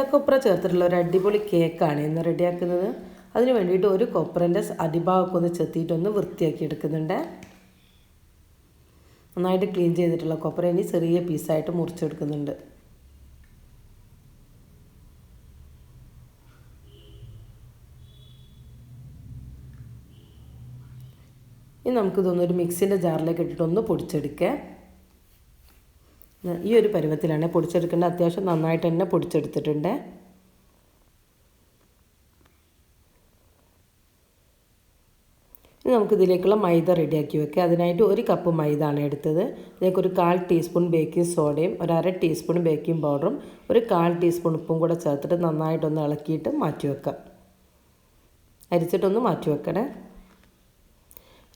പച്ചക്കൊപ്ര ചേർത്തിട്ടുള്ള ഒരു അടിപൊളി കേക്കാണ് ഇന്ന് റെഡിയാക്കുന്നത്. അതിന് വേണ്ടിയിട്ട് ഒരു കൊപ്രന്റെ അടിഭാഗമൊക്കെ ഒന്ന് ചെത്തിയിട്ടൊന്ന് വൃത്തിയാക്കി എടുക്കുന്നുണ്ട്. നന്നായിട്ട് ക്ലീൻ ചെയ്തിട്ടുള്ള കൊപ്ര ഇനി ചെറിയ പീസായിട്ട് മുറിച്ചെടുക്കുന്നുണ്ട്. ഇനി നമുക്കിതൊന്നൊരു മിക്സിന്റെ ജാറിലേക്ക് ഇട്ടിട്ടൊന്ന് പൊടിച്ചെടുക്കാം. ഈ ഒരു പരുവത്തിലാണ് പൊടിച്ചെടുക്കേണ്ടത്. അത്യാവശ്യം നന്നായിട്ട് തന്നെ പൊടിച്ചെടുത്തിട്ടുണ്ട്. ഇനി നമുക്ക് ഇതിലേക്കുള്ള മൈദ റെഡിയാക്കി വെക്കാം. അതിനായിട്ട് ഒരു കപ്പ് മൈദ ആണ് എടുത്തത്. ഇതിലേക്ക് ഒരു കാൽ ടീസ്പൂൺ ബേക്കിംഗ് സോഡയും ഒരു അര ടീസ്പൂൺ ബേക്കിംഗ് പൗഡറും ഒരു കാൽ ടീസ്പൂൺ ഉപ്പും കൂടെ ചേർത്തിട്ട് നന്നായിട്ടൊന്ന് ഇളക്കിയിട്ട് മാറ്റി വെക്കാം. അരിച്ചിട്ടൊന്ന് മാറ്റി വെക്കണേ.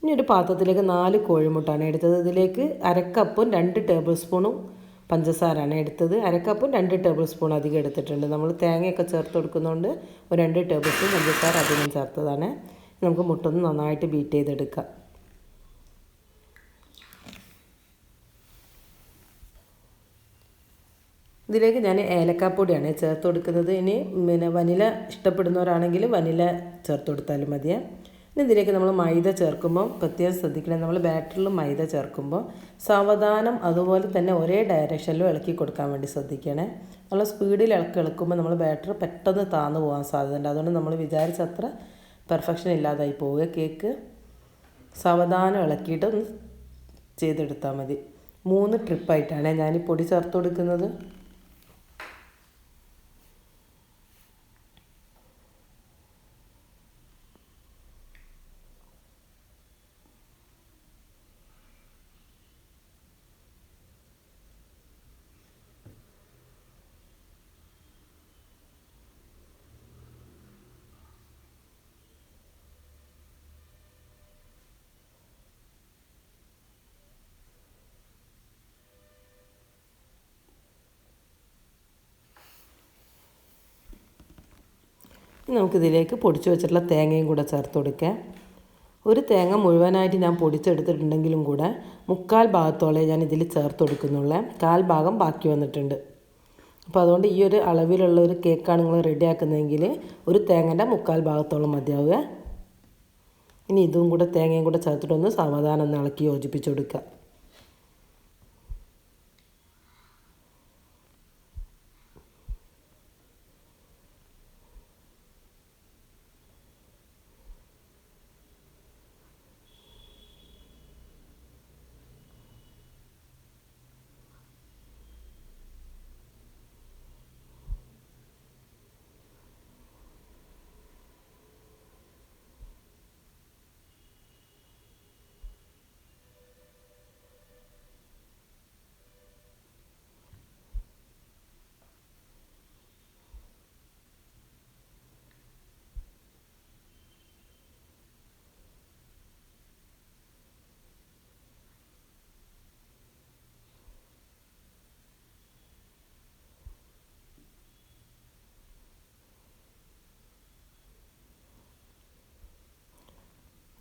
ഇനി ഒരു പാത്രത്തിലേക്ക് നാല് കോഴിമുട്ടാണ് എടുത്തത്. ഇതിലേക്ക് അരക്കപ്പും രണ്ട് ടേബിൾ സ്പൂണും പഞ്ചസാരയാണ് എടുത്തത്. അരക്കപ്പും രണ്ട് ടേബിൾ സ്പൂൺ അധികം എടുത്തിട്ടുണ്ട്. നമ്മൾ തേങ്ങയൊക്കെ ചേർത്ത് കൊടുക്കുന്നതുകൊണ്ട് ഒരു രണ്ട് ടേബിൾ സ്പൂൺ പഞ്ചസാര അധികം ചേർത്തതാണ്. നമുക്ക് മുട്ടൊന്ന് നന്നായിട്ട് ബീറ്റ് ചെയ്തെടുക്കാം. ഇതിലേക്ക് ഞാൻ ഏലക്കാപ്പൊടിയാണ് ചേർത്ത് കൊടുക്കുന്നത്. ഇനി പിന്നെ വനില ഇഷ്ടപ്പെടുന്നവരാണെങ്കിൽ വനില ചേർത്ത് കൊടുത്താലും മതിയേ. ഇനി ഇതിലേക്ക് നമ്മൾ മൈദ ചേർക്കുമ്പോൾ പ്രത്യേകം ശ്രദ്ധിക്കണം. നമ്മൾ ബാറ്ററിൽ മൈദ ചേർക്കുമ്പോൾ സാവധാനം അതുപോലെ തന്നെ ഒരേ ഡയറക്ഷനിലും ഇളക്കി കൊടുക്കാൻ വേണ്ടി ശ്രദ്ധിക്കണേ. നമ്മൾ സ്പീഡിൽ ഇളക്കി ഇളക്കുമ്പോൾ നമ്മൾ ബാറ്റർ പെട്ടെന്ന് താന്നു പോകാൻ സാധ്യതയുണ്ട്. അതുകൊണ്ട് നമ്മൾ വിചാരിച്ചത്ര പെർഫെക്ഷൻ ഇല്ലാതായി പോവുക. കേക്ക് സാവധാനം ഇളക്കിയിട്ട് ഒന്ന് ചെയ്തെടുത്താൽ മതി. മൂന്ന് ട്രിപ്പായിട്ടാണ് ഞാൻ ഈ പൊടി ചേർത്ത് കൊടുക്കുന്നത്. നമുക്കിതിലേക്ക് പൊടിച്ചു വെച്ചിട്ടുള്ള തേങ്ങയും കൂടെ ചേർത്ത് കൊടുക്കാം. ഒരു തേങ്ങ മുഴുവനായിട്ട് ഞാൻ പൊടിച്ചെടുത്തിട്ടുണ്ടെങ്കിലും കൂടെ മുക്കാൽ ഭാഗത്തോളം ഞാൻ ഇതിൽ ചേർത്ത് കൊടുക്കുന്നുള്ളേ. കാൽ ഭാഗം ബാക്കി വന്നിട്ടുണ്ട്. അപ്പോൾ അതുകൊണ്ട് ഈ ഒരു അളവിലുള്ള ഒരു കേക്കാണ് നിങ്ങൾ റെഡിയാക്കുന്നതെങ്കിൽ ഒരു തേങ്ങന്റെ മുക്കാൽ ഭാഗത്തോളം മതിയാവുക. ഇനി ഇതും കൂടെ തേങ്ങയും കൂടെ ചേർത്തിട്ടൊന്ന് സാവധാനം ഒന്ന് ഇളക്കി യോജിപ്പിച്ച് കൊടുക്കുക.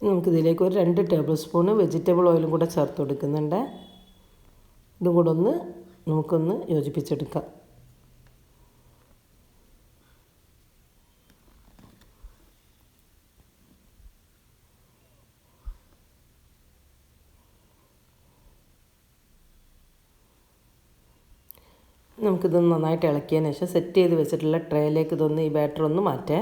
നമുക്കിതിലേക്ക് ഒരു രണ്ട് ടേബിൾ സ്പൂണ് വെജിറ്റബിൾ ഓയിലും കൂടെ ചേർത്ത് കൊടുക്കുന്നുണ്ട്. ഇതും കൂടെ ഒന്ന് നമുക്കൊന്ന് യോജിപ്പിച്ചെടുക്കാം. നമുക്കിതൊന്ന് നന്നായിട്ട് ഇളക്കിയതിന് ശേഷം സെറ്റ് ചെയ്ത് വെച്ചിട്ടുള്ള ട്രേയിലേക്ക് ഇതൊന്ന് ഈ ബാറ്റർ ഒന്ന് മാറ്റേ.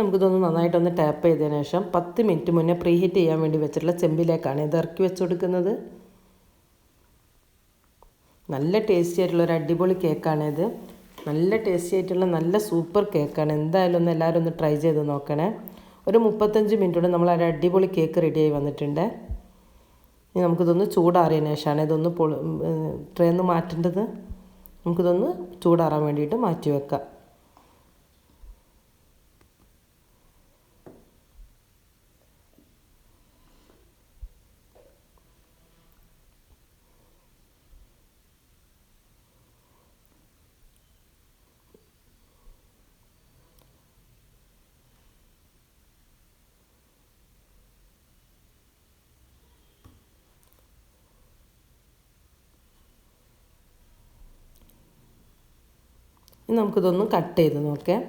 നമുക്കിതൊന്ന് നന്നായിട്ടൊന്ന് ടാപ്പ് ചെയ്തതിന് ശേഷം പത്ത് മിനിറ്റ് മുന്നേ പ്രീ ഹീറ്റ് ചെയ്യാൻ വേണ്ടി വെച്ചിട്ടുള്ള ചെമ്പിലേക്കാണ് ഇത് ഇറക്കി വെച്ച് കൊടുക്കുന്നത് നല്ല ടേസ്റ്റി ആയിട്ടുള്ള ഒരു അടിപൊളി കേക്കാണിത് നല്ല ടേസ്റ്റി ആയിട്ടുള്ള നല്ല സൂപ്പർ കേക്കാണ് എന്തായാലും ഒന്ന് എല്ലാവരും ഒന്ന് ട്രൈ ചെയ്ത് നോക്കണേ. ഒരു മുപ്പത്തഞ്ച് മിനിറ്റോടെ നമ്മൾ ഒരു അടിപൊളി കേക്ക് റെഡിയായി വന്നിട്ടുണ്ട്. ഇനി നമുക്കിതൊന്ന് ചൂടാറിയതിന് ശേഷമാണ് ഇതൊന്ന് പൊളി ട്രേന്ന് മാറ്റേണ്ടത്. നമുക്കിതൊന്ന് ചൂടാറാൻ വേണ്ടിയിട്ട് മാറ്റി വെക്കാം. ഇനി നമുക്കിതൊന്ന് കട്ട് ചെയ്ത് നോക്കാം.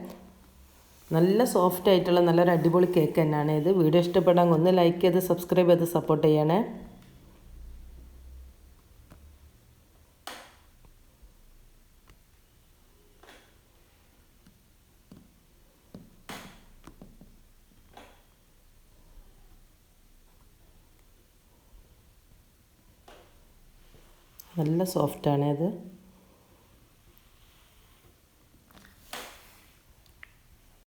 നല്ല സോഫ്റ്റ് ആയിട്ടുള്ള നല്ലൊരു അടിപൊളി കേക്ക് തന്നെയാണ് ഇത്. വീഡിയോ ഇഷ്ടപ്പെടാൻ ഒന്ന് ലൈക്ക് ചെയ്ത് സബ്സ്ക്രൈബ് ചെയ്ത് സപ്പോർട്ട് ചെയ്യണേ. നല്ല സോഫ്റ്റാണ് ഇത്.